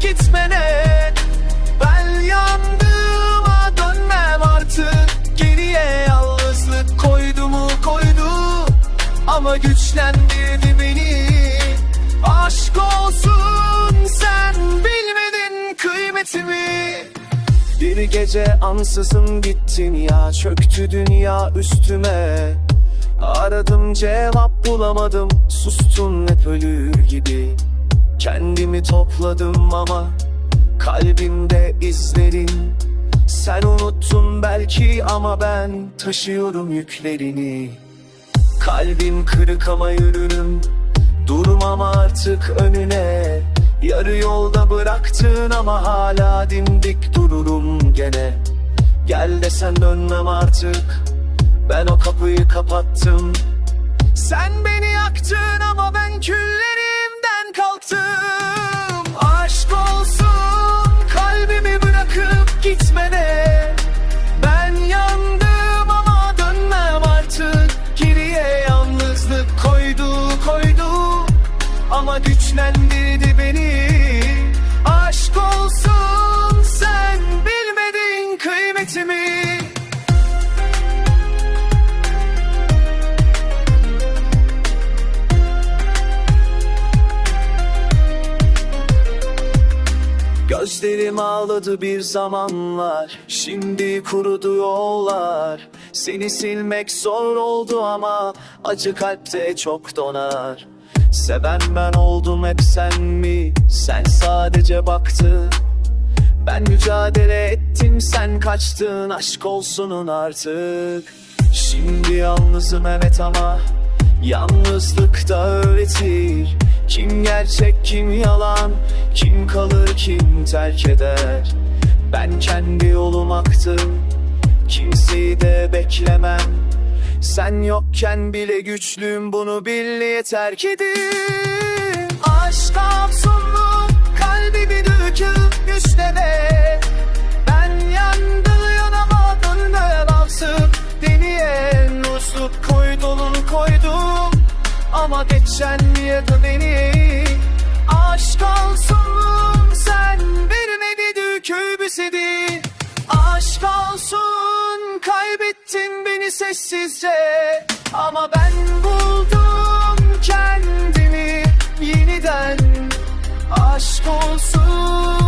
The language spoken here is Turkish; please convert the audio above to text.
gitmene. Ben yandığıma dönmem artık. Geriye yalnızlık koydu mu koydu. Ama güçlendirdi beni. Aşk olsun sen bilmedin kıymetimi. Bir gece ansızın gittin ya Çöktü dünya üstüme. Aradım cevap bulamadım. Sustun hep ölür gibi. Kendimi topladım ama kalbimde izlerin. Sen unuttun belki ama ben taşıyorum yüklerini. Kalbim kırık ama yürürüm. Durmam artık önüne. Yarı yolda bıraktın ama hala dimdik dururum gene. Gel desen dönmem artık. Ben o kapıyı kapattım. Sen beni yaktın ama ben küllerimden Ama güçlendirdi beni. Aşk olsun sen bilmedin kıymetimi. Gözlerim ağladı bir zamanlar Şimdi kurudu yollar. Seni silmek zor oldu ama Acı kalpte çok donar Seven ben oldum hep sen mi? Sen sadece baktın. Ben mücadele ettim sen kaçtın. Aşk olsunun artık. Şimdi yalnızım evet ama Yalnızlık da öğretir. Kim gerçek kim yalan? Kim kalır kim terk eder? Ben kendi yolum aktım. Kimseyi de beklemem Sen yokken bile güçlüyüm bunu bil yeter ki din. Aşk afsunlu kalbimi döküp güçleme Ben yandı yanamadım dayanamsın Deniye nusluk koydun koydum. Ama geçenmiyedi beni. Aşk olsun sen vermedi dökübüsedi Aşk olsun kaybettin sessizce Ama ben buldum kendimi yeniden. Aşk olsun